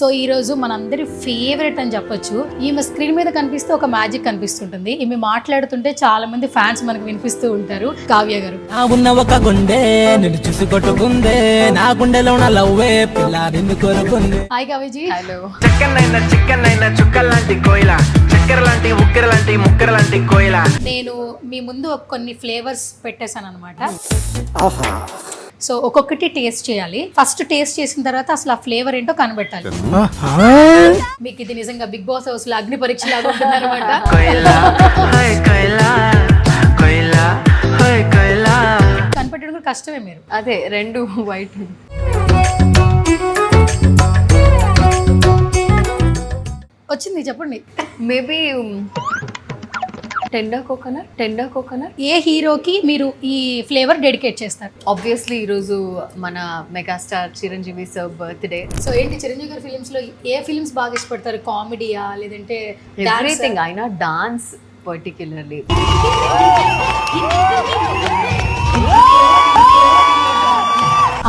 So ఈ రోజు మనందరి ఫేవరెట్ అని చెప్పొచ్చు. ఈమె స్క్రీన్ మీద కనిపిస్తే ఒక మ్యాజిక్ కనిపిస్తుంటుంది. ఈమె మాట్లాడుతుంటే చాలా మంది ఫ్యాన్స్ మనకు వినిపిస్తూ ఉంటారు. కావ్య గారు. నా ఉన్న ఒక గుండె నిన్ను చూసి కొట్టుకుందే. నా గుండెలో నా లవ్వే పిల్ల నిన్ను కోరుకుంది. హాయ్ కావ్యజీ హలో చికెన్ అయినా చికెన్ అయినా చుక్కల లాంటి కోయిల చక్కెర లాంటి ఉక్కెర లాంటి ముక్కెర లాంటి కోయిల. నేను మీ ముందు ఒక కొన్ని ఫ్లేవర్స్ పెట్టేశాను అనమాట సో ఒక్కొక్కటి టేస్ట్ చేయాలి. ఫస్ట్ టేస్ట్ చేసిన తర్వాత అసలు ఆ ఫ్లేవర్ ఏంటో కనబెట్టాలి మీకు ఇది నిజంగా బిగ్ బాస్ హౌస్లో అగ్ని పరీక్ష లాగా ఉంటుంది అనమాట కనిపెట్టడం కూడా కష్టమే మీరు. అదే రెండు వైట్. వచ్చింది చెప్పండి. Maybe tender coconut tender coconut. ఏ హీరోకి మీరు ఈ ఫ్లేవర్ డెడికేట్ చేస్తారు? ఆబ్వియస్లీ ఈరోజు మన megastar Chiranjeevi sir birthday. So ఏంటి చిరంజీవి గారి ఫిలిమ్స్లో ఏ ఫిలిమ్స్ బాగా ఇష్టపడతారు? కామెడీయా లేదంటే ఎవ్రీథింగ్ అయినా డాన్స్ పర్టిక్యులర్లీ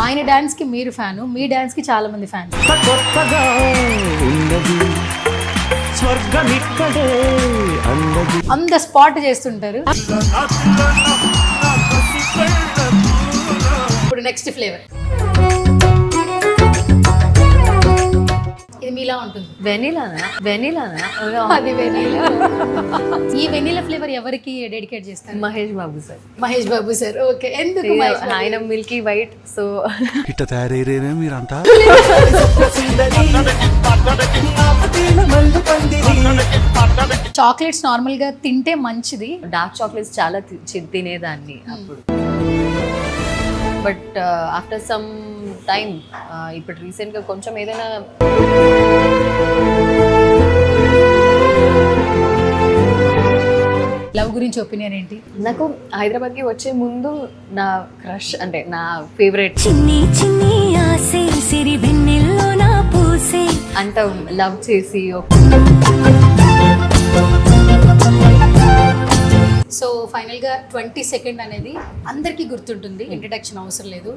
ఆయన డాన్స్కి మీరు ఫ్యాన్ మీ డాన్స్కి చాలా మంది ఫ్యాన్స్. స్వర్గం ఇక్కడే స్పాట్ చేస్తుంటారు. ఇప్పుడు నెక్స్ట్ ఫ్లేవర్ మీలా ఉంటుంది. వెనీలానా? వెనీలానా? అది వెనీలా. ఈ వెనీలా ఫ్లేవర్ ఎవరికి డెడికేట్ చేస్తారు? Mahesh Babu sir. Mahesh Babu sir. Okay ఎందుకు మహేష్ బాబు? ఆయన మిల్కీ వైట్ సో ఇట్ట తయారయ్యేనే మీరంతా? చాక్లెట్స్ నార్మల్గా తింటే మంచిది. డార్క్ చాక్లెట్స్ చాలా తి- చి- తినేదాన్ని అప్పుడు. But after some time. ఇప్పుడు రీసెంట్గా కొంచెం ఏదైనా లవ్ గురించి ఒపీనియన్ ఏంటి? నాకు హైదరాబాద్కి వచ్చే ముందు నా క్రష్ అంటే నా ఫేవరెట్. చిన్ని చిన్ని ఆసే సిరి వెన్నెల్లో నా పూసే. అంత లవ్ చేసి సో ఫైనల్గా ట్వంటీ సెకండ్ అనేది అందరికీ గుర్తుంటుంది. ఇంట్రడక్షన్ అవసరం లేదు.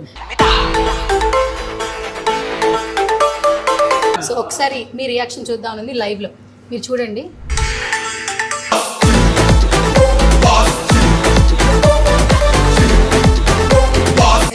సో ఒకసారి మీ రియాక్షన్ చూద్దామని లైవ్లో మీరు చూడండి.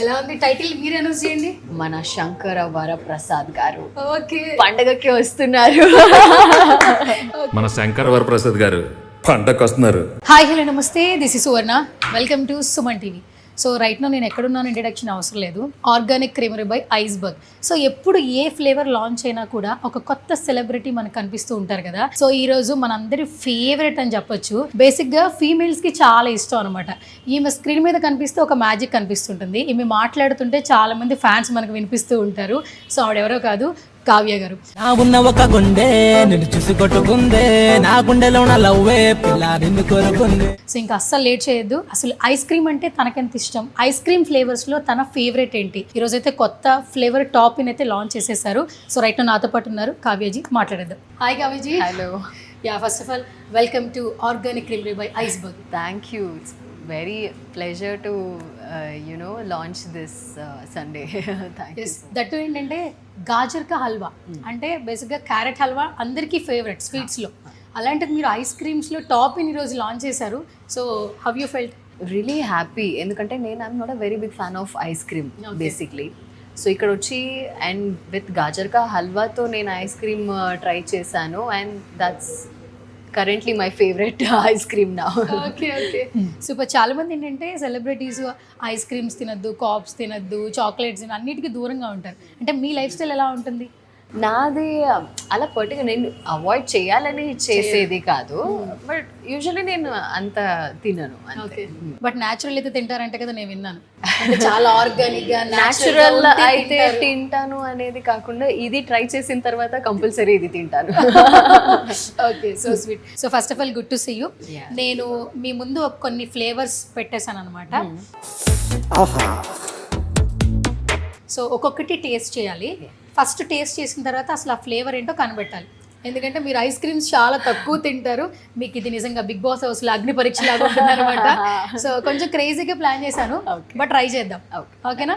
ఎలా ఉంది టైటిల్? మీరు అనౌన్స్ చేయండి. మన శంకర వరప్రసాద్ గారు. ఓకే. పండగకి వస్తున్నారు. మన శంకర్ వరప్రసాద్ గారు. పండకొస్తున్నారు. Hi hello namaste. This is Suvarna welcome to Suman TV so right no నేను ఎక్కడున్నాను ఇంట్రడక్షన్ అవసరం లేదు. Organic creamery by Iceberg so ఎప్పుడు ఏ ఫ్లేవర్ లాంచ్ అయినా కూడా ఒక కొత్త సెలబ్రిటీ మనకు కనిపిస్తూ ఉంటారు కదా. సో ఈ రోజు మనందరి ఫేవరెట్ అని చెప్పొచ్చు. బేసిక్గా ఫీమేల్స్కి చాలా ఇష్టం అనమాట ఈమె స్క్రీన్ మీద కనిపిస్తే ఒక మ్యాజిక్ కనిపిస్తుంటుంది. ఈమె మాట్లాడుతుంటే చాలా మంది ఫ్యాన్స్ మనకు వినిపిస్తూ ఉంటారు. సో ఆవిడెవరో కాదు. కావ్య గారు. నా ఉన్న ఒక గుండె నిన్ను చూసి కొట్టుకుందే. నా గుండెలో నా లవ్వే పిల్ల నిన్ను కోరుకుంది. సో ఇంకా అస్సలు లేట్ చేయొద్దు. అసలు ఐస్ క్రీమ్ అంటే తనకెంత ఇష్టం? ఐస్ క్రీమ్ ఫ్లేవర్స్లో తన ఫేవరెట్ ఏంటి? ఈ రోజు అయితే కొత్త ఫ్లేవర్ టాప్ ఇన్ అయితే లాంచ్ చేసేసారు. సో రైట్ నాతో పాటు ఉన్నారు కావ్యజీ. మాట్లాడేద్దాం. Hi Kavyaji. Hello yeah first of all welcome to organic cream by Iceberg thank you it's very pleasure to you know launch this Sunday that ఏంటంటే గాజర్ కా హల్వా అంటే బేసిక్గా carrot halwa అందరికీ ఫేవరెట్ స్వీట్స్లో అలాంటిది మీరు ఐస్ క్రీమ్స్లో టాప్ ఇన్ ఈరోజు లాంచ్ చేశారు. So have you felt really happy ఎందుకంటే నేను I'm not a very big fan of ice cream. Basically so ఇక్కడ వచ్చి అండ్ విత్ గాజర్కా హల్వాతో నేను ఐస్ క్రీమ్ ట్రై చేశాను. And that's currently my favourite ice cream నా ఓకే ఓకే సూపర్ చాలా మంది ఏంటంటే సెలబ్రిటీస్ ఐస్ క్రీమ్స్ తినద్దు కాప్స్ తినద్దు చాక్లెట్స్ అన్నిటికీ దూరంగా ఉంటారు. అంటే మీ లైఫ్ స్టైల్ ఎలా ఉంటుంది? నాది అలా పర్టికులర్ నేను అవాయిడ్ చేయాలని చేసేది కాదు. బట్ యూజువల్లీ నేను అంత తినను ఓకే బట్ న్యాచురల్ అయితే తింటారంటే కదా నేను విన్నాను. అంటే చాలా ఆర్గానిక్గా న్యాచురల్ అయితే తింటాను అనేది కాకుండా ఇది ట్రై చేసిన తర్వాత కంపల్సరీ ఇది తింటాను. Okay so sweet so first of all good to see you. నేను మీ ముందు కొన్ని ఫ్లేవర్స్ పెట్టేశాను అనమాట సో ఒక్కొక్కటి టేస్ట్ చేయాలి. ఫస్ట్ టేస్ట్ చేసిన తర్వాత అసలు ఆ ఫ్లేవర్ ఏంటో కనబెట్టాలి ఎందుకంటే మీరు ఐస్ క్రీమ్స్ చాలా తక్కువ తింటారు. మీకు ఇది నిజంగా బిగ్ బాస్ హౌస్లో అగ్ని పరీక్ష లాగా ఉంటుంది అనమాట సో కొంచెం క్రేజీగా ప్లాన్ చేశాను బట్ ట్రై చేద్దాం. ఓకేనా?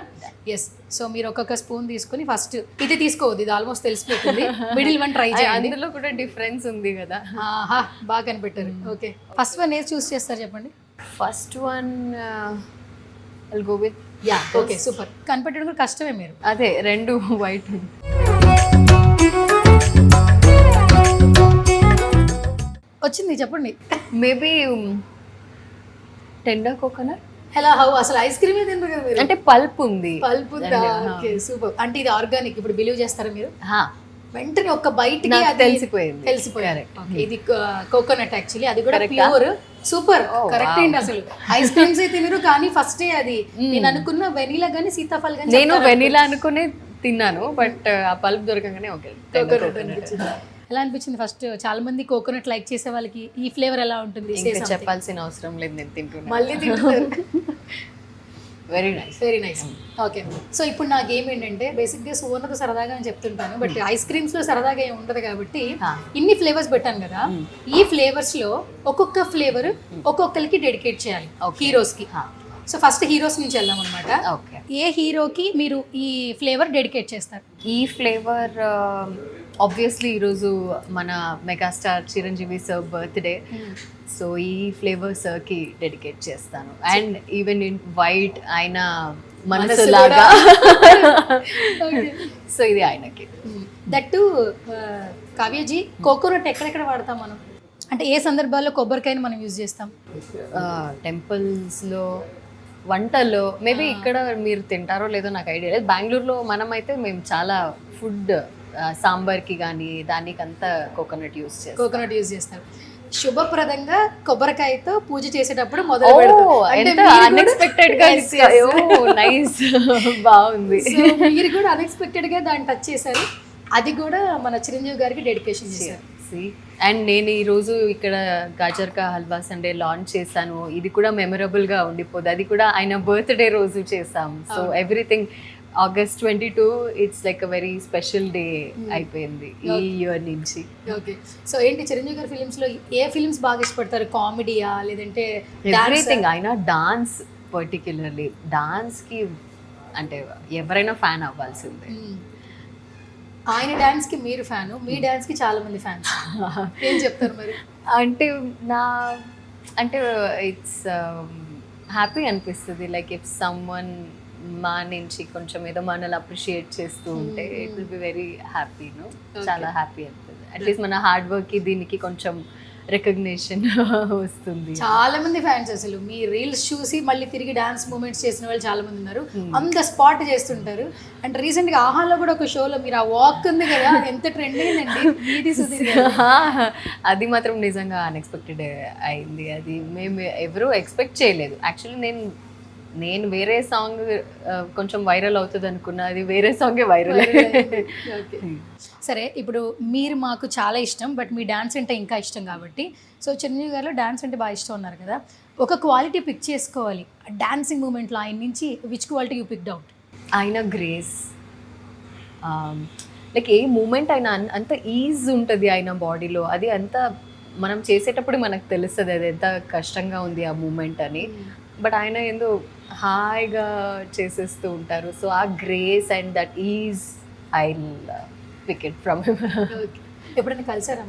ఎస్ సో మీరు ఒక్కొక్క స్పూన్ తీసుకుని ఫస్ట్ ఇది తీసుకోవద్దు ఇది ఆల్మోస్ట్ తెలిసిపోతుంది. మిడిల్ వన్ ట్రై చేయండి. అందులో కూడా డిఫరెన్స్ ఉంది కదా. బాగా కనిపెట్టారు. ఓకే. ఫస్ట్ వన్ ఏది చూస్ చేస్తారు చెప్పండి? First one I'll go with yeah okay super కనిపెట్టడం కూడా కష్టమే మీరు. అదే రెండు వైట్. వచ్చింది చెప్పండి. Maybe tender coconut? Hello how అసలు ఐస్ క్రీమ్ తింటారు కదా మీరు? అంటే పల్ప్ ఉంది పల్ప్ ఉందా ఓకే సూపర్ అంటే ఇది ఆర్గానిక్ ఇప్పుడు బిలీవ్ చేస్తారా మీరు? హా, వెంటనే ఒక బయటికి అది తెలిసిపోయింది. తెలిసిపోయారు ఇది కోకోనట్ యాక్చువల్లీ అది కూడా? Pure super correct. అండి అసలు. ఐస్ క్రీమ్స్ అయితే తినరు కానీ ఫస్ట్ అది. నేను అనుకున్న వెనీలా గానీ సీతాఫల్ గానీ నేను వెనీలా అనుకునే తిన్నాను బట్ ఆ పల్ప్ దొరకగానే ఓకే ఎలా అనిపించింది ఫస్ట్ చాలా మంది కోకోనట్ లైక్ చేసే వాళ్ళకి ఈ ఫ్లేవర్ ఎలా ఉంటుంది. చెప్పాల్సిన అవసరం లేదు నేను తింటున్నాను. మళ్ళీ తింటున్నారు. Very nice very nice okay so ఇప్పుడు నా గేమ్ ఏంటంటే బేసిక్గా సువర్ణతో సరదాగా అని చెప్తుంటాను బట్ ఐస్ క్రీమ్స్లో సరదాగా ఏమి ఉండదు కాబట్టి ఇన్ని ఫ్లేవర్స్ పెట్టాను కదా ఈ ఫ్లేవర్స్లో ఒక్కొక్క ఫ్లేవర్ ఒక్కొక్కరికి డెడికేట్ చేయాలి హీరోస్కి. సో ఫస్ట్ హీరోస్ నుంచి వెళ్దాం అనమాట ఓకే ఏ హీరోకి మీరు ఈ ఫ్లేవర్ డెడికేట్ చేస్తారు? ఈ ఫ్లేవర్ ఆబ్వియస్లీ ఈరోజు మన megastar Chiranjeevi sir birthday so ఈ ఫ్లేవర్ సార్కి డెడికేట్ చేస్తాను. అండ్ ఈవెన్ ఇన్ వైట్ ఆయన మనసు మనసు లాగా Okay. సో ఇది ఆయనకి. దట్టు కావ్యజీ కోకోనట్ ఎక్కడెక్కడ వాడతాం మనం? అంటే ఏ సందర్భాల్లో కొబ్బరికాయని మనం యూజ్ చేస్తాం? టెంపుల్స్లో వంటల్లో మేబీ ఇక్కడ మీరు తింటారో లేదో నాకు ఐడియా లేదు. బెంగళూరులో మనం అయితే మేము చాలా ఫుడ్ సాంబార్కి కానీ దానికంతా కోకోనట్ యూస్ చేస్తాం. కోకోనట్ యూజ్ చేస్తారు. శుభప్రదంగా కొబ్బరికాయతో పూజ చేసేటప్పుడు మొదలు అన్ఎక్స్పెక్టెడ్గా. నైస్ బాగుంది. మీరు కూడా అన్ఎక్స్పెక్టెడ్గా దాన్ని టచ్ చేశారు. అది కూడా మన చిరంజీవి గారికి డెడికేషన్ చేశారు. అండ్ నేను ఈ రోజు ఇక్కడ గాజర్ కా హల్వా సండే లాంచ్ చేశాను. ఇది కూడా మెమరబుల్గా ఉండిపోదు. అది కూడా ఆయన బర్త్డే రోజు చేసాం so everything August twenty two it's like a very special day అయిపోయింది ఈ ఇయర్ నుంచి. ఓకే సో ఏంటి చిరంజీవి గారి ఫిలిమ్స్లో ఏ ఫిలిమ్స్ బాగా ఇష్టపడతారు? కామెడీయా లేదంటే? ఎవ్రీథింగ్ ఆయన డాన్స్ పర్టిక్యులర్లీ డాన్స్కి అంటే ఎవరైనా ఫ్యాన్ అవ్వాల్సిందే. మ్మ్. ఆయన డాన్స్కి మీరు ఫ్యాన్ మీ డాన్స్కి చాలా మంది ఫ్యాన్స్ ఏం చెప్తారు మరి? అంటే నా అంటే ఇట్స్ హ్యాపీ అనిపిస్తుంది. లైక్ ఇఫ్ సమ్వన్ మా నుంచి కొంచెం ఏదో మనల్ని అప్రిషియేట్ చేస్తూ ఉంటే it will be very happy no చాలా హ్యాపీ అనిపిస్తుంది. అట్లీస్ట్ మన హార్డ్ వర్క్కి దీనికి కొంచెం రికగ్నేషన్ వస్తుంది. చాలా మంది ఫ్యాన్స్ అసలు. మీ రీల్స్ చూసి మళ్ళీ తిరిగి డాన్స్ మూమెంట్స్ చేసిన వాళ్ళు చాలా మంది ఉన్నారు. ఆన్ ద స్పాట్ చేస్తుంటారు. అండ్ రీసెంట్గా ఆహాలో కూడా ఒక షోలో మీరు ఆ వాక్ ఉంది కదా ఎంత ట్రెండ్ అయిందండి మీది. అది మాత్రం నిజంగా అన్ఎక్స్పెక్టెడ్ అయింది. అది మేము ఎవరూ ఎక్స్పెక్ట్ చేయలేదు. యాక్చువల్లీ నేను నేను వేరే సాంగ్ కొంచెం వైరల్ అవుతుంది అనుకున్నా అది వేరే సాంగే వైరల్ Okay. సరే ఇప్పుడు మీరు మాకు చాలా ఇష్టం బట్ మీ డాన్స్ అంటే ఇంకా ఇష్టం కాబట్టి. సో చిరంజీవి గారిలో డాన్స్ అంటే బాగా ఇష్టం ఉన్నారు కదా. ఒక క్వాలిటీ పిక్ చేసుకోవాలి. డాన్సింగ్ మూమెంట్లో ఆయన నుంచి which quality you picked out ఆయన గ్రేస్. లైక్ ఏ మూమెంట్ అయినా అన్- అంత ఈజ్ ఉంటుంది ఆయన బాడీలో. అది అంత మనం చేసేటప్పుడు మనకు తెలుస్తుంది అది ఎంత కష్టంగా ఉంది ఆ మూమెంట్ అని. బట్ ఆయన ఏందో హాయిగా చేసేస్తూ ఉంటారు. సో ఆ grace and that is I picked from ఎప్పుడైనా కలిసారా?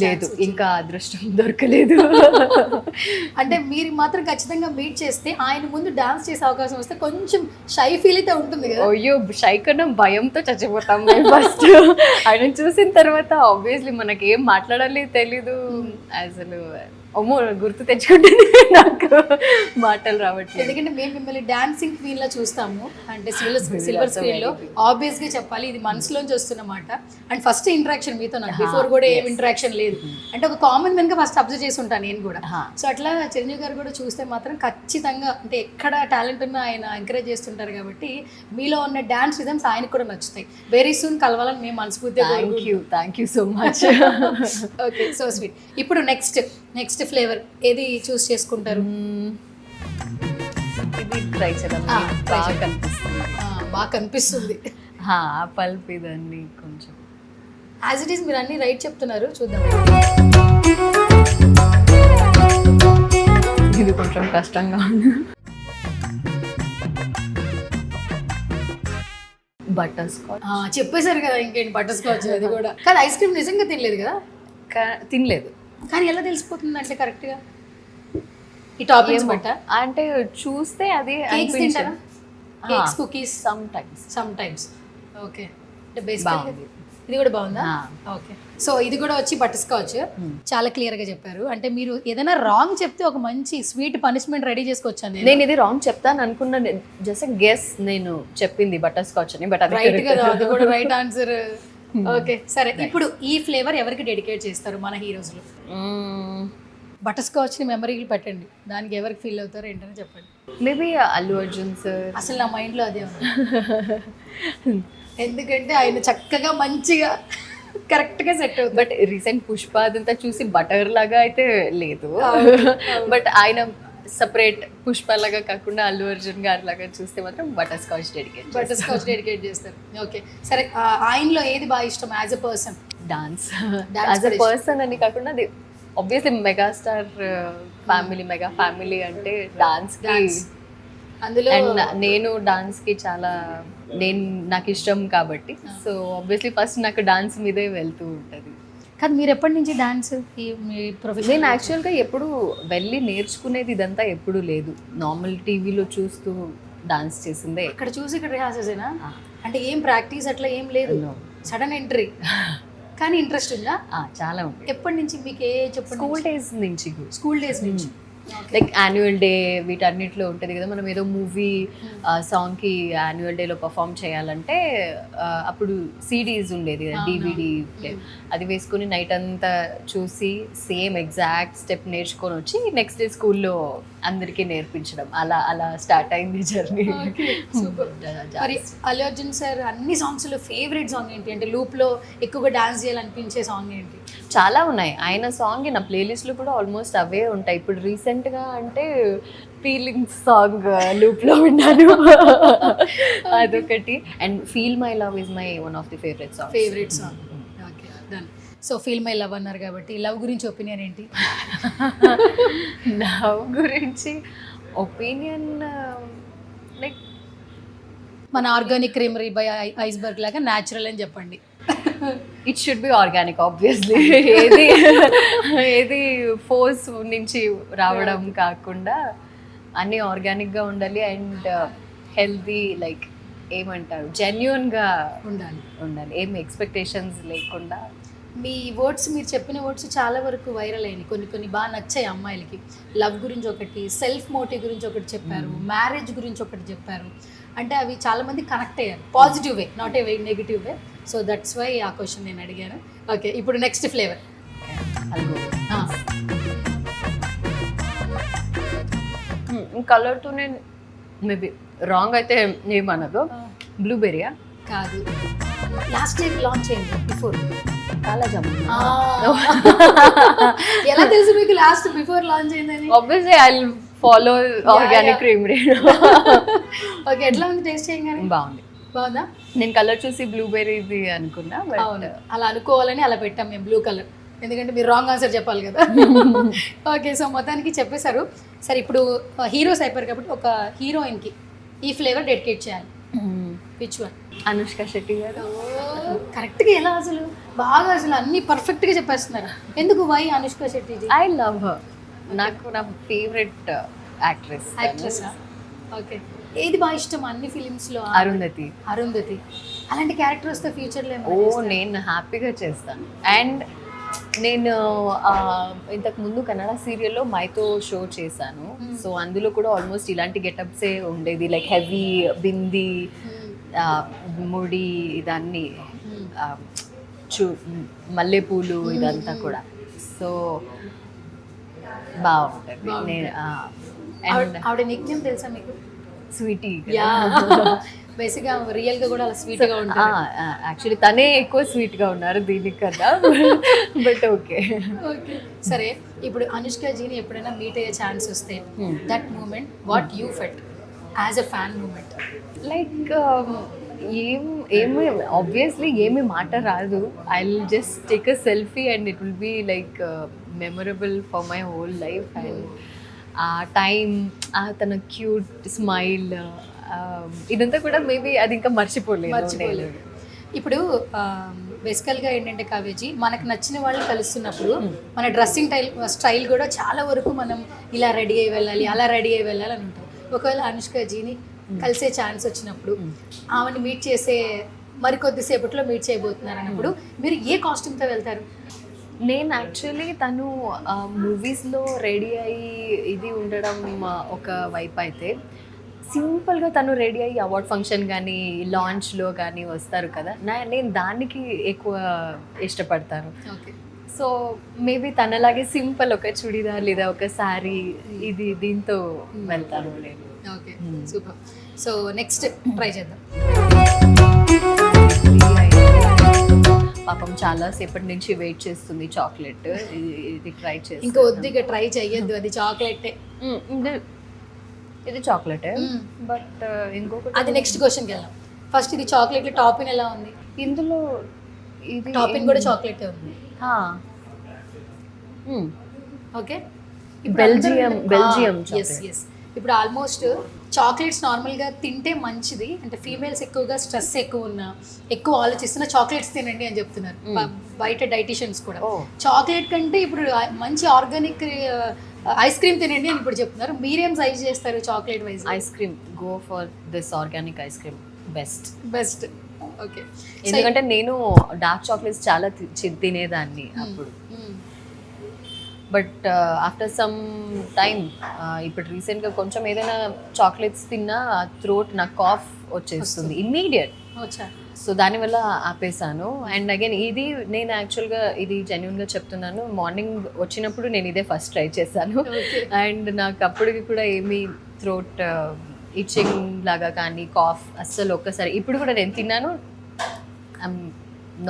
లేదు ఇంకా అదృష్టం దొరకలేదు. అంటే మీరు మాత్రం ఖచ్చితంగా మీట్ చేస్తే ఆయన ముందు డాన్స్ చేసే అవకాశం వస్తే కొంచెం షై ఫీల్ అయితే ఉంటుంది కదా? అయ్యో షై కన్నా భయంతో చచ్చిపోతాం మేము ఫస్ట్. ఆయన చూసిన తర్వాత ఆబ్వియస్లీ మనకి ఏం మాట్లాడాలి తెలీదు. అసలు అమ్మో గుర్తు తెచ్చుకుంటే నాకు మాటలు రావట్లేదు. ఎందుకంటే మేము మిమ్మల్ని డాన్సింగ్ క్వీన్ లా చూస్తాము. అంటే సిల్వర్ సిల్వర్ స్క్రీన్లో ఆబ్వియస్గా చెప్పాలి ఇది మనసులోంచి వస్తున్నమాట. అండ్ ఫస్ట్ ఇంటరాక్షన్ మీతో నాకు బిఫోర్ కూడా ఏం ఇంటరాక్షన్ లేదు. అంటే ఒక కామన్ మెన్గా ఫస్ట్ అబ్జర్వ్ చేసి ఉంటాను నేను కూడా. సో అట్లా చిరంజీవి గారు కూడా చూస్తే మాత్రం ఖచ్చితంగా అంటే ఎక్కడ టాలెంట్ ఉన్నా ఆయన ఎంకరేజ్ చేస్తుంటారు కాబట్టి మీలో ఉన్న డాన్స్ రిజమ్స్ ఆయనకు కూడా నచ్చుతాయి. వెరీ సూన్ కలవాలని మేము మనస్ఫూర్తిగా thank you thank you so much okay so sweet ఇప్పుడు నెక్స్ట్ నెక్స్ట్ ఫ్లేవర్ ఏది చూస్ చేసుకుంటారు? ఇది ట్రై చేద్దాం. try బాగా చేద్దాం. కనిపిస్తుంది. ఆ, బాగా కనిపిస్తుంది. హా, ఆ పల్ప్ ఇదన్నీ కొంచెం. యాజ్ ఇట్ ఈస్ మీరు అన్ని రైట్ చెప్తున్నారు. చూద్దాం. ఇది కొంచెం కష్టంగా ఉంది. Butterscotch. ఆ, చెప్పేశారు కదా ఇంకేంటి బటర్ స్కాచ్ అది కూడా. కానీ ఐస్ క్రీమ్ నిజంగా తినలేదు కదా? తినలేదు. కానీ ఎలా తెలిసిపోతుంది అంటే కరెక్ట్గా? ఈ టాపింగ్స్ బట్ట? అంటే చూస్తే అది కేక్స్ తింటారా? Cakes cookies? Sometimes sometimes okay. అంటే బేసిక్. ఇది కూడా బాగుందా. ఓకే. సో ఇది కూడా వచ్చి బటర్ స్కాచ్ చాలా క్లియర్గా చెప్పారు. అంటే మీరు ఏదైనా రాంగ్ చెప్తే ఒక మంచి స్వీట్ పనిష్మెంట్ రెడీ చేసుకొచ్చాను నేను? నేను ఇది రాంగ్ చెప్తాను అనుకున్నా. జస్ట్ గెస్ నేను చెప్పింది బటర్ స్కాచ్ అని బట్ అది రైట్. కదా అది కూడా రైట్ ఆన్సర్ ఓకే సరే. ఇప్పుడు ఈ ఫ్లేవర్ ఎవరికి డెడికేట్ చేస్తారు మన హీరోస్లో మ్మ్. బటర్ స్కాచ్ని మెమరీలు పెట్టండి. దానికి ఎవరికి ఫీల్ అవుతారో ఏంటని చెప్పండి. మేబీ అల్లు అర్జున్ సార్ అసలు నా మైండ్లో అదే ఉంది. ఎందుకంటే ఆయన చక్కగా మంచిగా కరెక్ట్గా సెట్ అవుతుంది బట్ రీసెంట్ పుష్ప అదంతా చూసి బటర్ లాగా అయితే లేదు. బట్ ఆయన సపరేట్ పుష్ప లాగా కాకుండా అల్లు అర్జున్ గారి లాగా చూస్తే మాత్రం butterscotch dedicate butterscotch dedicate చేస్తారు. ఓకే సరే ఆయనలో ఏది బాగా ఇష్టం as a person dance as a person అని కాకుండా అది obviously megastar family mega family అంటే డాన్స్ Dance. అందులో నేను డాన్స్కి చాలా నేను నాకు ఇష్టం కాబట్టి. సో ఆబ్వియస్లీ ఫస్ట్ నాకు డాన్స్ మీదే వెళ్తూ ఉంటది. కాదు మీరు ఎప్పటి నుంచి డాన్స్ నేను యాక్చువల్గా ఎప్పుడు వెళ్ళి నేర్చుకునేది ఇదంతా ఎప్పుడు లేదు. నార్మల్ టీవీలో చూస్తూ డాన్స్ చేసిందే. ఇక్కడ చూసి ఇక్కడ రిహార్సల్సేనా అంటే ఏం ప్రాక్టీస్ అట్లా ఏం లేదు. సడన్ ఎంట్రీ కానీ ఇంట్రెస్ట్ ఉందా? చాలా ఉంది. ఎప్పటి నుంచి? మీకు ఏ చెప్పండి స్కూల్ డేస్ నుంచి? స్కూల్ డేస్ నుంచి. లైక్ యాన్యువల్ డే వీటన్నిటిలో ఉంటుంది కదా మనం ఏదో మూవీ సాంగ్కి యాన్యువల్ డేలో పర్ఫామ్ చేయాలంటే అప్పుడు సిడీస్ ఉండేది డివిడి అది వేసుకుని నైట్ అంతా చూసి సేమ్ ఎగ్జాక్ట్ స్టెప్ నేర్చుకొని వచ్చి నెక్స్ట్ డే స్కూల్లో అందరికీ నేర్పించడం. అలా అలా స్టార్ట్ అయింది జర్నీ సూపర్. మరి అల్లు అర్జున్ సార్ అన్ని సాంగ్స్లో ఫేవరెట్ సాంగ్ ఏంటి? అంటే లూప్లో ఎక్కువగా డాన్స్ చేయాలనిపించే సాంగ్ ఏంటి? చాలా ఉన్నాయి. ఆయన సాంగ్ నా ప్లేలిస్ట్లో కూడా ఆల్మోస్ట్ అవే ఉంటాయి. ఇప్పుడు రీసెంట్గా అంటే ఫీలింగ్స్ సాంగ్ లూప్లో విన్నాను. అదొకటి. And feel my love is my one of the favourite song favourite song so feel my love అన్నారు కాబట్టి లవ్ గురించి ఒపీనియన్ ఏంటి? లవ్ గురించి ఒపీనియన్ లైక్ మన ఆర్గానిక్ క్రీమరీ బై ఐస్బర్గ్ లాగా న్యాచురల్ అని చెప్పండి. It should be organic obviously ఏది ఏది ఫోర్స్ నుంచి రావడం కాకుండా అన్నీ ఆర్గానిక్గా ఉండాలి అండ్ హెల్దీ లైక్ ఏమంటారు జెన్యున్గా ఉండాలి. ఉండాలి. ఏం ఎక్స్పెక్టేషన్స్ లేకుండా. మీ వర్డ్స్ మీరు చెప్పిన వర్డ్స్ చాలా వరకు వైరల్ అయినాయి. కొన్ని కొన్ని బాగా నచ్చాయి అమ్మాయిలకి. లవ్ గురించి ఒకటి సెల్ఫ్ మోటివ్ గురించి ఒకటి చెప్పారు మ్యారేజ్ గురించి ఒకటి చెప్పారు. అంటే అవి చాలా మంది కనెక్ట్ అయ్యారు. Positive way not a way negative way so that's why ఆ క్వశ్చన్ నేను అడిగాను. ఓకే ఇప్పుడు నెక్స్ట్ ఫ్లేవర్ అల్గో కలర్తోనే మేబీ రాంగ్ అయితే ఏమనదు. బ్లూబెర్రీయా కాదు. లాస్ట్ టైం లాంచ్ అయింది బిఫోర్ చాలా జమ్ ఎలా తెలుసు మీకు లాస్ట్ బిఫోర్ లాంచ్ అయిందని? Obviously I follow organic. Cream okay ఎట్లా ఉంది టేస్ట్ చేయగానే? బాగుంది. బాగుందా? నేను కలర్ చూసి బ్లూబెర్రీది అనుకున్నా అవును. అలా అనుకోవాలని అలా పెట్టాం మేము బ్లూ కలర్. ఎందుకంటే మీరు రాంగ్ ఆన్సర్ చెప్పాలి కదా. ఓకే సో మొత్తానికి చెప్పేశారు. సరే ఇప్పుడు హీరోస్ అయిపోయారు కాబట్టి ఒక హీరోయిన్కి ఈ ఫ్లేవర్ డెడికేట్ చేయాలి. విచ్ వన్ అనుష్క శెట్టి గారు. కరెక్ట్గా ఎలా అసలు? బాగా అసలు అన్ని పర్ఫెక్ట్గా చెప్పేస్తున్నారు. ఎందుకు why Anushka Shettyji I love her నాకు నా ఫేవరెట్ యాక్ట్రెస్ యాక్ట్రెస్ ఓకే. ఏది బాగా ఇష్టం? అన్ని ఫిలిమ్స్లో అరుంధతి. అరుంధతి. అలాంటి క్యారెక్టర్ వస్తే ఫ్యూచర్లో ఓ నేను హ్యాపీగా చేస్తాను. అండ్ నేను ఇంతకు ముందు కన్నడ సీరియల్లో మైతో షో చేశాను. సో అందులో కూడా ఆల్మోస్ట్ ఇలాంటి గెటప్సే ఉండేది. లైక్ హెవీ బింది ముడి ఇదన్నీ. చూ మల్లెపూలు ఇదంతా కూడా. సో బాగుంటుంది. నేను ఆవిడ నిక్నేమ్ తెలుసా మీకు? Sweety yeah. బేసిక్గా రియల్గా కూడా అలా స్వీట్గా ఉంటుంది. యాక్చువల్లీ తనే ఎక్కువ స్వీట్గా ఉన్నారు దీనికన్నా బట్ ఓకే ఓకే సరే ఇప్పుడు అనుష్క జీని ఎప్పుడైనా మీట్ అయ్యే ఛాన్స్ వస్తే that moment what you felt as a fan moment like ఏం ఏమి ఆబ్వియస్లీ ఏమి మాట రాదు. I will just take a selfie and it will be like memorable for my whole life and ఆ టైం తన cute smile ఇదంతా కూడా maybe అది ఇంకా మర్చిపోలేదు మర్చిపోలేదు. ఇప్పుడు బేసికల్గా ఏంటంటే కావేజీ మనకు నచ్చిన వాళ్ళు కలుస్తున్నప్పుడు మన డ్రెస్సింగ్ టైల్ స్టైల్ కూడా చాలా వరకు మనం ఇలా రెడీ అయ్యి వెళ్ళాలి అలా రెడీ అయ్యి వెళ్ళాలి అని ఉంటాం. ఒకవేళ అనుష్క జీని కలిసే ఛాన్స్ వచ్చినప్పుడు ఆమెను మీట్ చేసే మరికొద్దిసేపట్లో మీట్ చేయబోతున్నారు అన్నప్పుడు మీరు ఏ కాస్ట్యూమ్తో వెళ్తారు? నేను యాక్చువల్లీ తను మూవీస్లో రెడీ అయ్యి ఇది ఉండడం ఒక వైపు అయితే సింపుల్గా తను రెడీ అయ్యి అవార్డ్ ఫంక్షన్ కానీ లాంచ్లో కానీ వస్తారు కదా నా నేను దానికి ఎక్కువ ఇష్టపడతాను. ఓకే సో మేబీ తనలాగే సింపుల్ ఒక చుడిదార్ లేదా ఒక శారీ ఇది దీంతో వెళ్తాను నేను. Okay super so next try చేద్దాం. పాపం చాలా సేపటి నుంచి వెయిట్ చేస్తుంది చాక్లెట్. ఇది ట్రై చేసి ఇంకా వద్దు ఇక ట్రై చెయ్యొద్దు. అది చాక్లెటే. ఇది. చాక్లెట్. బట్ ఇంకొకటి అది నెక్స్ట్ క్వశ్చన్కి వెళ్దాం. ఫస్ట్ ఇది చాక్లెట్ టాపిన్ ఎలా ఉంది? ఇందులో ఇది టాపిన్ కూడా చాక్లెట్ ఉంది. హా. Okay? Belgium- Belgium yes yes ఇప్పుడు ఆల్మోస్ట్ చాక్లెట్స్ నార్మల్గా తింటే మంచిది. అంటే ఫీమేల్స్ ఎక్కువగా స్ట్రెస్ ఎక్కువ ఉన్న ఎక్కువ ఆలోచిస్తున్న చాక్లెట్స్ తినండి అని చెప్తున్నారు. బయట డైటీషియన్స్ కూడా. చాక్లెట్ కంటే ఇప్పుడు మంచి ఆర్గానిక్ ఐస్ క్రీమ్ తినండి అని ఇప్పుడు చెప్తున్నారు. మీరేం సైజ్ చేస్తారు chocolate wise? Ice cream. Go for this organic ice cream. Best. Best. Okay. ఎందుకంటే నేను డార్క్ చాక్లెట్స్ చాలా తినేదాన్ని అప్పుడు. బట్ ఆఫ్టర్ సమ్ టైం ఇప్పుడు రీసెంట్గా కొంచెం ఏదైనా చాక్లెట్స్ తిన్నా థ్రోట్ నా కాఫ్ వచ్చేస్తుంది ఇమ్మీడియట్. సో దానివల్ల ఆపేసాను అండ్ అగైన్ ఇది నేను యాక్చువల్గా ఇది జెన్యున్గా చెప్తున్నాను. మార్నింగ్ వచ్చినప్పుడు నేను ఇదే ఫస్ట్ ట్రై చేశాను. అండ్ నాకు అప్పటికి కూడా ఏమీ థ్రోట్ ఇచ్చింగ్ లాగా కానీ కాఫ్ అస్సలు ఒక్కసారి ఇప్పుడు కూడా నేను తిన్నాను. I'm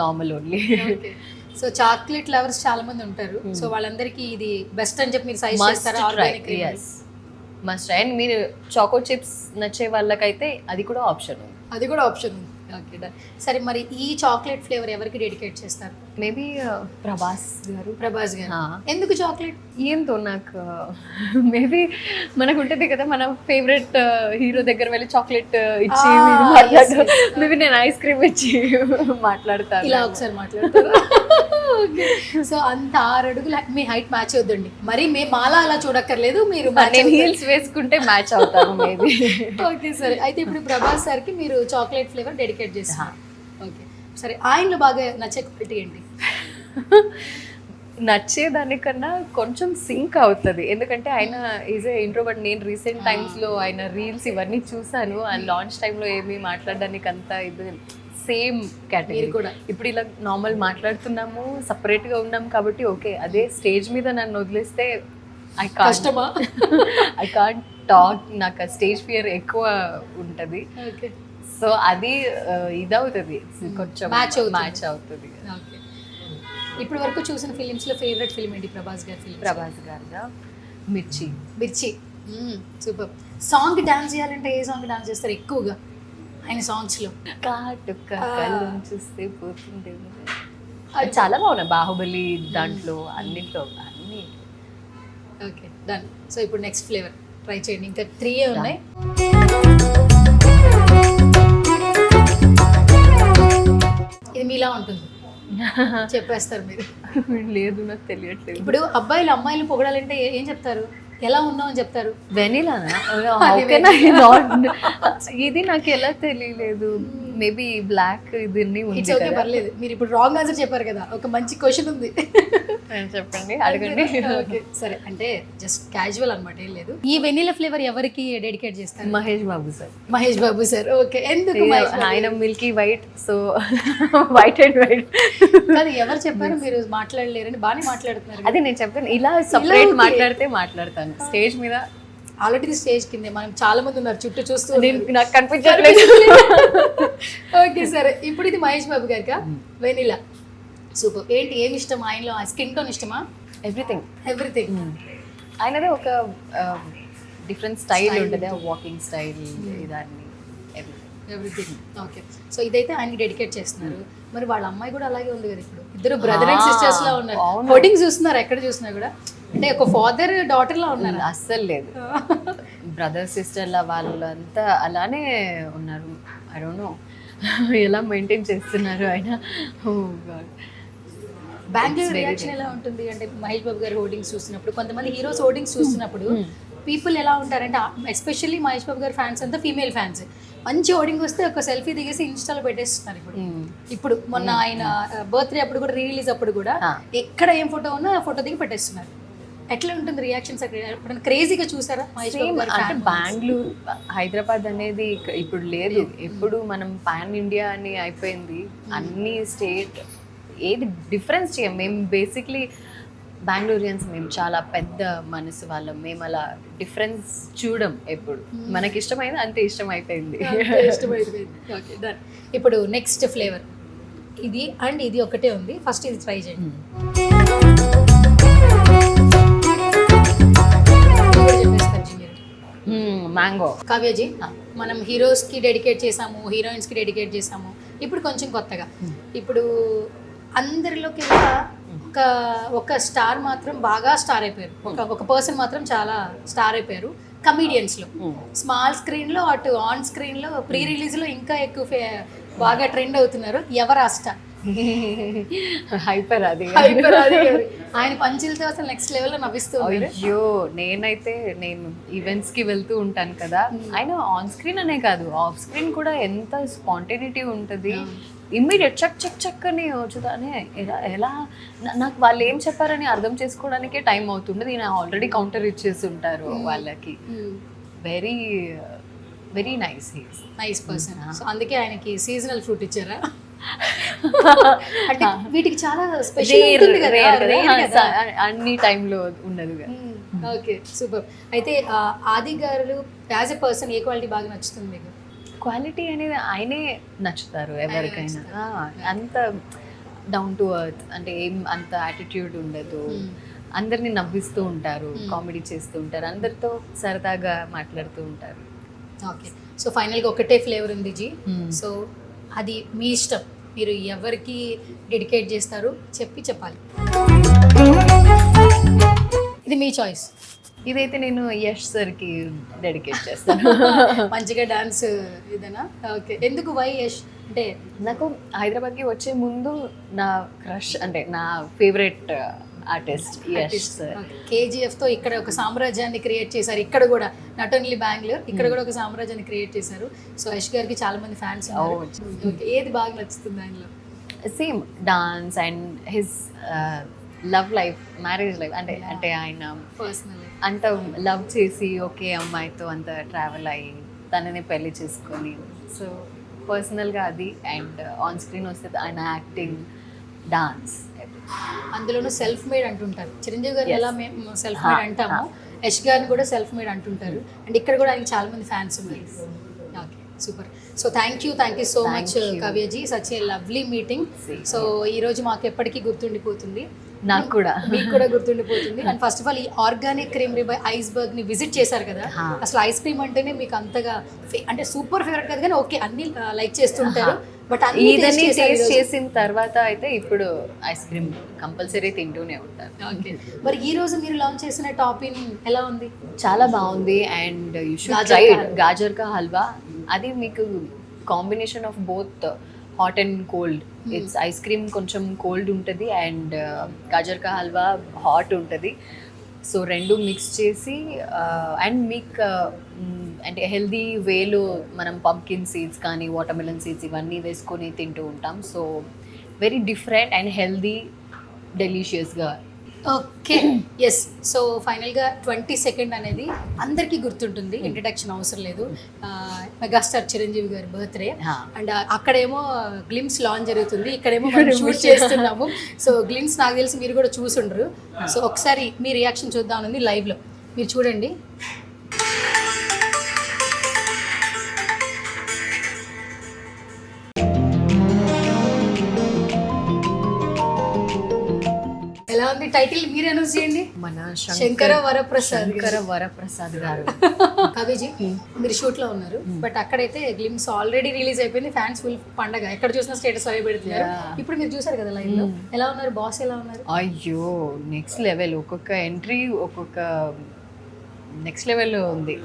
normal only. So chocolate lovers చాలా మంది ఉంటారు. సో వాళ్ళందరికీ ఇది బెస్ట్ అని చెప్పి మీరు సైజ్ చేస్తారా? ఆర్గానిక్ మస్ట్ అండ్ మీరు చాకో చిప్స్ నచ్చే వాళ్ళకైతే అది కూడా ఆప్షన్ ఉంది. అది కూడా ఆప్షన్ ఉంది. ఓకే సరే మరి ఈ చాక్లెట్ ఫ్లేవర్ ఎవరికి డెడికేట్ చేస్తారు? మేబీ ప్రభాస్ గారు. ప్రభాస్ గారు. ఎందుకు చాక్లెట్? ఏంతో నాకు మేబీ మనకు ఉంటుంది కదా మన ఫేవరెట్ హీరో దగ్గర వెళ్ళి చాక్లెట్ ఇచ్చి Ah, yes, మేబీ నేను ఐస్ క్రీమ్ ఇచ్చి మాట్లాడతాను. ఇలా ఒకసారి మాట్లాడతారు సో అంత ఆరు అడుగుల మీ హైట్ మ్యాచ్ అవుతుందండి మరి మేము మాలా అలా చూడక్కర్లేదు మీరు నేను. హీల్స్ వేసుకుంటే మ్యాచ్ అవుతాను మేబీ. ఓకే సరే. అయితే ఇప్పుడు ప్రభాస్ సార్కి మీరు చాక్లెట్ ఫ్లేవర్ డెడికేట్ చేస్తారు ఓకే సరే ఆయనలో బాగా నచ్చే క్వాలిటీ ఏంటి? నచ్చేదానికన్నా కొంచెం సింక్ అవుతుంది. ఎందుకంటే ఆయన ఈజ్ ఏ ఇంట్రోవర్ట్ నేను రీసెంట్ టైమ్స్లో ఆయన రీల్స్ ఇవన్నీ చూసాను ఆ లాంచ్ టైంలో ఏమి మాట్లాడడానికి అంత ఇది సేమ్ కేటగిరీ కూడా. ఇప్పుడు ఇలా నార్మల్ మాట్లాడుతున్నాము సపరేట్గా ఉన్నాం కాబట్టి ఓకే అదే స్టేజ్ మీద నన్ను వదిలేస్తే ఐ కష్టమా? ఐ కాంట్ టాక్ నాకు స్టేజ్ ఫియర్ ఎక్కువ ఉంటుంది. సో అది ఆ, ఇదవుతుంది. కొంచెం. మ్యాచ్ అవుతుంది. ఓకే ఇప్పటి వరకు చూసిన ఫిలిమ్స్లో ఫేవరెట్ ఫిలిం ఏంటి? ప్రభాస్ గారి ఫిలిం ప్రభాస్ గారిగా మిర్చి. మిర్చి. సూపర్. సాంగ్ డాన్స్ చేయాలంటే ఏ సాంగ్ డాన్స్ చేస్తారు ఎక్కువగా? ఆయన సాంగ్స్లో. కాటుక చూస్తే పోతుంది చాలా బాగున్నాయి. బాహుబలి దాంట్లో అన్నిట్లో అన్ని. ఓకే డన్ సో ఇప్పుడు నెక్స్ట్ ఫ్లేవర్ ట్రై చేయండి. ఇంకా త్రీ ఉన్నాయి? ఇది మీలా ఉంటుంది. చెప్పేస్తారు మీరు. లేదు నాకు తెలియట్లేదు. ఇప్పుడు అబ్బాయిలు అమ్మాయిలు పొగడాలంటే ఏ- చెప్తారు? ఎలా ఉన్నావు అని చెప్తారు. వెనీలానా? అది ఇది నాకు ఎలా తెలియలేదు. మేబీ బ్లాక్ ఉంది ఇట్స్ ఓకే. పర్లేదు. మీరు ఇప్పుడు రాంగ్ ఆన్సర్ చెప్పారు కదా ఒక మంచి క్వశ్చన్ ఉంది. చెప్పండి అడగండి. ఓకే సరే అంటే జస్ట్ క్యాజువల్ అనమాట ఏం లేదు. ఈ వెనీలా ఫ్లేవర్ ఎవరికి డెడికేట్ చేస్తారు? Mahesh Babu sir. Mahesh Babu sir okay. ఎందుకు? ఆయన milky white so white and white కాదు ఎవరు చెప్పారు మీరు మాట్లాడలేరని? బాగానే మాట్లాడుతున్నారు. అదే నేను చెప్పాను ఇలా సపరేట్. మాట్లాడితే మాట్లాడతాను. స్టేజ్ మీద ఆల్రెడీ స్టేజ్ కిందే మనం చాలా మంది ఉన్నారు చుట్టూ చూస్తూ నాకు కనిపించట్లేదు. ఓకే సరే. ఇప్పుడు ఇది మహేష్ బాబు గారికా వెనీలా. సూపర్. ఏంటి ఏమి ఇష్టం? ఆయనలో స్కిన్ టోన్ ఇష్టమా? ఎవ్రీథింగ్ ఎవ్రీథింగ్ ఆయనదే ఒక డిఫరెంట్ స్టైల్ ఉంటుంది. వాకింగ్ స్టైల్ ఇదాన్ని everything. Everything okay. సో ఇదైతే ఆయనకి డెడికేట్ చేస్తున్నారు. మరి వాళ్ళ అమ్మాయి కూడా అలాగే ఉంది కదా ఇప్పుడు? ఇద్దరు బ్రదర్ అండ్ సిస్టర్స్ లా ఉన్నారు. హోర్డింగ్ చూస్తున్నారు ఎక్కడ చూసినా కూడా. అంటే ఒక ఫాదర్ డాటర్ లా ఉన్నారు? అస్సలు లేదు. బ్రదర్ సిస్టర్ల వాళ్ళంతా అలానే ఉన్నారు. ఐ డోంట్ నో ఎలా మెయింటైన్ చేస్తున్నారు ఆయన? Oh God. బెంగళూరు రియాక్షన్ ఎలా ఉంటుంది? అంటే మహేష్ బాబు గారి హోర్డింగ్స్ చూసినప్పుడు కొంతమంది హీరోస్ హోర్డింగ్స్ చూస్తున్నప్పుడు పీపుల్ ఎలా ఉంటారంటే ఎస్పెషల్లీ మహేష్ బాబు గారి ఫ్యాన్స్ అంతా ఫీమేల్ ఫ్యాన్స్ మంచి హోర్డింగ్ వస్తే ఒక సెల్ఫీ దిగేసి ఇన్స్టాలో పెట్టేస్తున్నారు ఇప్పుడు. ఇప్పుడు మొన్న ఆయన బర్త్డే అప్పుడు కూడా రిలీజ్ అప్పుడు కూడా ఎక్కడ ఏం ఫోటో ఉన్నా ఆ ఫోటో దిగి పెట్టేస్తున్నారు. ఎట్లా ఉంటుంది రియాక్షన్స్ అక్కడ? క్రేజీగా చూసారా? అంటే? బెంగళూరు హైదరాబాద్ అనేది ఇప్పుడు లేదు. ఎప్పుడు మనం పాన్ ఇండియా అని అయిపోయింది. అన్ని స్టేట్ ఏది డిఫరెన్స్ చేయం. మేము బేసిక్లీ బెంగళూరియన్స్ మేము చాలా పెద్ద మనసు వాళ్ళం. మేము అలా డిఫరెన్స్ చూడం ఎప్పుడు. మనకి ఇష్టమైంది అంతే ఇష్టం అయిపోయింది ఇప్పుడు నెక్స్ట్ ఫ్లేవర్ ఇది అండ్ ఇది ఒకటే ఉంది. ఫస్ట్ ఇది ట్రై చేయండి. ఇది కూడా చెప్పేస్తారు జీ మీరు. మ్యాంగో కావ్యజీ మనం హీరోస్కి డెడికేట్ చేసాము హీరోయిన్స్కి డెడికేట్ చేసాము. ఇప్పుడు కొంచెం కొత్తగా. ఇప్పుడు అందరిలోకి ఒక ఒక స్టార్ మాత్రం బాగా స్టార్ అయిపోయారు. ఒక ఒక పర్సన్ మాత్రం చాలా స్టార్ అయిపోయారు కమీడియన్స్లో. స్మాల్ స్క్రీన్లో అటు ఆన్ స్క్రీన్లో ప్రీ రిలీజ్లో ఇంకా ఎక్కువ బాగా ట్రెండ్ అవుతున్నారు ఎవరు ఆ స్టార్? హైపర్ అది. ఆయన పంచులతో అసలు నెక్స్ట్ లెవెల్లో నవ్విస్తూ ఉన్నారు అయ్యో నేనైతే నేను ఈవెంట్స్కి వెళ్తూ ఉంటాను కదా. ఆయన ఆన్ స్క్రీన్ అనే కాదు ఆఫ్ స్క్రీన్ కూడా ఎంత స్పాంటేనిటీ ఉంటుంది. ఇమ్మీడియట్ చక్ చక్ చక్ అని వచ్చుతానే ఎలా ఎలా నాకు వాళ్ళు ఏం చెప్పారని అర్థం చేసుకోవడానికే టైం అవుతుండదు. ఈయన ఆల్రెడీ కౌంటర్ ఇచ్చేసి ఉంటారు వాళ్ళకి. Very very nice nice person so అందుకే ఆయనకి సీజనల్ ఫ్రూట్ ఇచ్చారా? అంటే వీటికి చాలా స్పెషల్. అన్ని టైంలో ఉండదు ఓకే సూపర్ అయితే ఆ, ఆది గారు as a person A quality బాగా నచ్చుతుంది మీకు? క్వాలిటీ అనేది ఆయనే నచ్చుతారు ఎవరికైనా. అంత డౌన్ టు అర్త్ అంటే ఏం అంత యాటిట్యూడ్ ఉండదు. అందరిని నవ్విస్తూ ఉంటారు కామెడీ చేస్తూ ఉంటారు అందరితో సరదాగా మాట్లాడుతూ ఉంటారు. ఓకే సో ఫైనల్గా ఒకటే ఫ్లేవర్ ఉంది జీ. సో అది మీ ఇష్టం. మీరు ఎవరికి డెడికేట్ చేస్తారు చెప్పి చెప్పాలి. ఇది మీ చాయిస్ ఇదైతే నేను యష్ సార్కి డెడికేట్ చేస్తాను. మంచిగా డాన్స్ ఇదేనా ఓకే. ఎందుకు? వై యష్? అంటే నాకు హైదరాబాద్కి వచ్చే ముందు నా క్రష్ అంటే నా ఫేవరెట్ ఆర్టిస్ట్ యష్ సార్. కేజీఎఫ్తో ఇక్కడ ఒక సామ్రాజ్యాన్ని క్రియేట్ చేశారు. ఇక్కడ కూడా నాట్ ఓన్లీ బెంగళూరు ఇక్కడ కూడా ఒక సామ్రాజ్యాన్ని క్రియేట్ చేశారు. సో యష్ గారికి చాలా మంది ఫ్యాన్స్ ఏది బాగా నచ్చుతుంది ఆయనలో? Same dance and his love life marriage life అంటే అంటే ఆయన పర్సనల్ అంత లవ్ చేసి ఒకే అమ్మాయితో అంత ట్రావెల్ అయ్యి తనని పెళ్ళి చేసుకొని. సో పర్సనల్గా అది అండ్ ఆన్ స్క్రీన్ వస్తే ఆయన యాక్టింగ్ డాన్స్ అందులోనూ సెల్ఫ్ మేడ్ అంటుంటారు. చిరంజీవి గారిని ఎలా మేము సెల్ఫ్ మేడ్ అంటామో యష్ గారిని కూడా సెల్ఫ్ మేడ్ అంటుంటారు. అండ్ ఇక్కడ కూడా ఆయనకి చాలా మంది ఫ్యాన్స్ ఉన్నారు. Okay super so thank you thank you so much Kavyaji such a lovely meeting so ఈ రోజు మాకు ఎప్పటికీ గుర్తుండిపోతుంది. నాకు కూడా. మీకు కూడా గుర్తుండిపోతుంది. అండ్ ఫస్ట్ ఆఫ్ ఆల్ ఈ ఆర్గానిక్ క్రీమరీ బై ఐస్ బర్గ్ని విజిట్ చేశారు కదా అసలు ఐస్ క్రీమ్ అంటేనే మీకు అంతగా అంటే సూపర్ ఫేవరెట్ కదా కానీ ఓకే అన్ని లైక్ చేస్తుంటారు. బట్ అన్ని ఇదని taste చేశారు టేస్ట్. చేసిన తర్వాత అయితే ఇప్పుడు ఐస్ క్రీమ్ కంపల్సరీ తింటూనే ఉంటారు. ఓకే. మరి ఈ రోజు మీరు లాంచ్ చేసిన టాపిన్ ఎలా ఉంది? చాలా బాగుంది. And you should try gajar ka halwa. అది మీకు combination of both hot and cold it's ice cream కొంచెం కోల్డ్ ఉంటుంది అండ్ గాజర్ కా హల్వా హాట్ ఉంటుంది. సో రెండు మిక్స్ చేసి అండ్ మీకు అంటే హెల్దీ వేలో మనం పంకిన్ సీడ్స్ కానీ వాటర్మెలన్ సీడ్స్ ఇవన్నీ వేసుకొని తింటూ ఉంటాం. So very different and healthy డెలిషియస్గా okay. Yes so ఫైనల్గా ట్వంటీ సెకండ్ అనేది అందరికీ గుర్తుంటుంది. ఇంట్రడక్షన్ అవసరం లేదు. మెగాస్టార్ చిరంజీవి గారి బర్త్డే. అండ్ అక్కడేమో గ్లిమ్స్ లాంచ్ జరుగుతుంది. ఇక్కడేమో మనం షూట్ చేస్తున్నాము. సో గ్లిమ్స్ నాకు తెలిసి మీరు కూడా చూసుండ్రు. సో ఒకసారి మీ రియాక్షన్ చూద్దామని లైవ్లో మీరు చూడండి. ఎలా ఉంది టైటిల్ మీరే అనౌన్స్ చేయండి. మన శంకర వరప్రసాద్ శంకర వరప్రసాద్ గారు. కవిజీ మీరు షూట్లో ఉన్నారు. బట్ అక్కడైతే గ్లిమ్స్ ఆల్రెడీ రిలీజ్ అయిపోయింది. ఫ్యాన్స్ ఫుల్ పండగ. ఎక్కడ చూసినా స్టేటస్ అవి పెడుతున్నారు. ఇప్పుడు మీరు చూసారు కదా లైవ్లో. ఎలా ఉన్నారు? బాస్ ఎలా ఉన్నారు? అయ్యో నెక్స్ట్ లెవెల్ ఒక్కొక్క ఎంట్రీ ఒక్కొక్క నెక్స్ట్ లెవెల్లో ఉంది.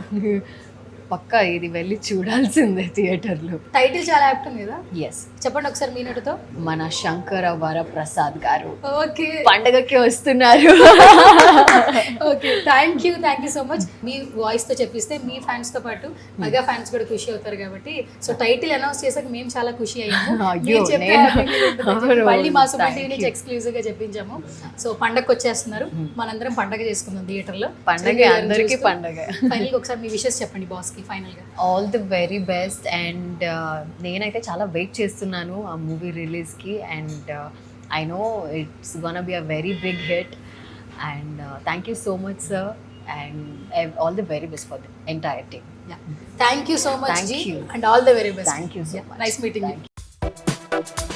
పక్కా ఇది వెళ్ళి చూడాల్సిందే థియేటర్లో. టైటిల్ చాలా యాప్ట్ ఉంది కదా? ఎస్ చెప్పండి ఒకసారి మీ నటుతో. మన శంకర వరప్రసాద్ గారు. ఓకే. పండగకి వస్తున్నారు. Okay thank you thank you so much మీ వాయిస్తో చెప్పిస్తే మీ ఫ్యాన్స్తో పాటు మెగా ఫ్యాన్స్ కూడా ఖుషి అవుతారు కాబట్టి సో టైటిల్ అనౌన్స్ చేసాక మేము చాలా ఖుషి అయ్యాము. మీరు మళ్ళీ మా thank టీవీ నుంచి. ఎక్స్క్లూజివ్గా చెప్పించాము. సో పండగకి వచ్చేస్తున్నారు. మనందరం పండగ చేసుకుందాం థియేటర్లో. పండగ అందరికీ పండగ. ఫైనల్ ఒకసారి మీ విషెస్ చెప్పండి బాస్కి ఫైనల్గా. All the very best and నేనైతే చాలా వెయిట్ చేస్తున్నాను ఆ మూవీ రిలీజ్కి and I know it's gonna be a very big hit And uh, thank you so much, sir. And all the very best for the entire team. Yeah. Thank you so much, Thank G. you. And all the very best. Thank you so Yeah. much. Nice meeting you. You.